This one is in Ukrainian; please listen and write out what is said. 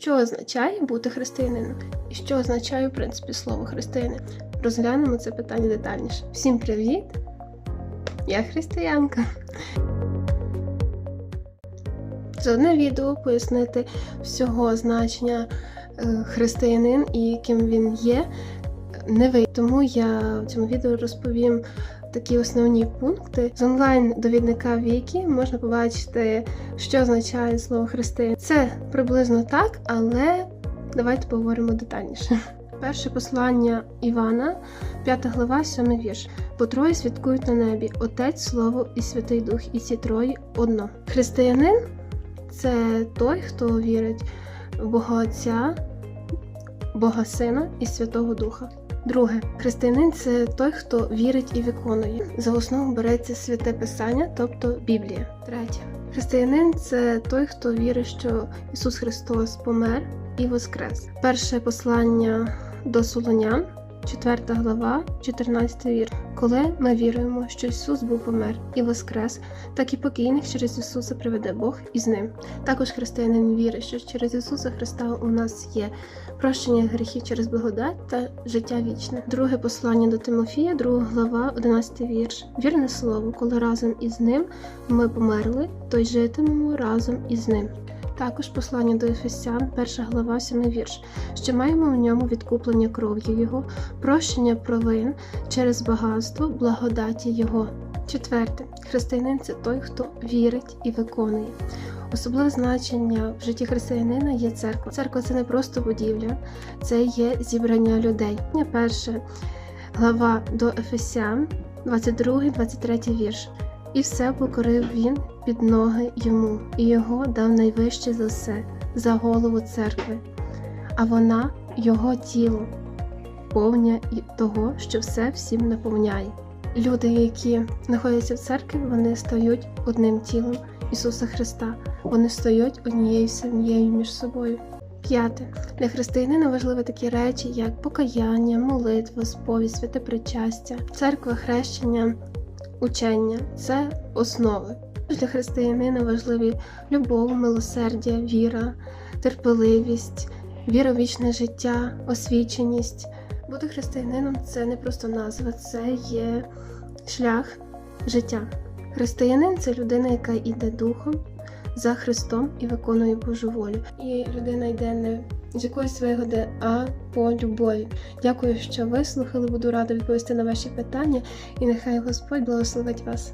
Що означає бути християнином? І що означає, в принципі, слово християнин? Розглянемо це питання детальніше. Всім привіт! Я християнка. За одне відео пояснити всього значення е, християнин і ким він є. Не вийде. Тому я в цьому відео розповім такі основні пункти. З онлайн-довідника Вікі можна побачити, що означає слово християнин. Це приблизно так, але давайте поговоримо детальніше. Перше послання Івана, 5 глава, 7 вірш. Бо троє святкують на небі: Отець, Слово і Святий Дух, і ці троє одно. Християнин це той, хто вірить в Бога Отця, Бога Сина і Святого Духа. Друге, християнин це той, хто вірить і виконує. За основу береться святе писання, тобто Біблія. Третє, християнин це той, хто вірить, що Ісус Христос помер і воскрес. Перше послання до Солонян, 4 глава, 14 вір. Коли ми віруємо, що Ісус був помер і воскрес, так і покійних через Ісуса приведе Бог із ним. Також християнин вірить, що через Ісуса Христа у нас є прощення гріхів через благодать та життя вічне. Друге послання до Тимофія, 2 глава, 11 вірш. Вірне слово, коли разом із ним ми померли, то й житимемо разом із ним. Також послання до Ефесян, 1 глава, 7 вірш, що маємо в ньому відкуплення кров'ю Його, прощення провин через багатство, благодаті Його. Четверте, християнин це той, хто вірить і виконує. Особливе значення в житті християнина є церква. Церква це не просто будівля, це є зібрання людей. Перше глава до Ефесян, 22-23 вірш. І все покорив він під ноги йому, і його дав найвище за все, за голову церкви, а вона його тіло, повня того, що все всім наповняє. Люди, які знаходяться в церкві, вони стають одним тілом Ісуса Христа, вони стають однією сім'єю між собою. П'яте для християнина важливі такі речі, як покаяння, молитва, сповідь, святе причастя, церква, хрещення, учення це основи. Для християнина важливі любов, милосердя, віра, терпеливість, віра в вічне життя, освіченість. Бути християнином це не просто назва, це є шлях життя. Християнин це людина, яка йде духом за Христом і виконує Божу волю. І людина йде не з якоїсь вигоди, а по любові. Дякую, що вислухали. Буду рада відповісти на ваші питання, і нехай Господь благословить вас.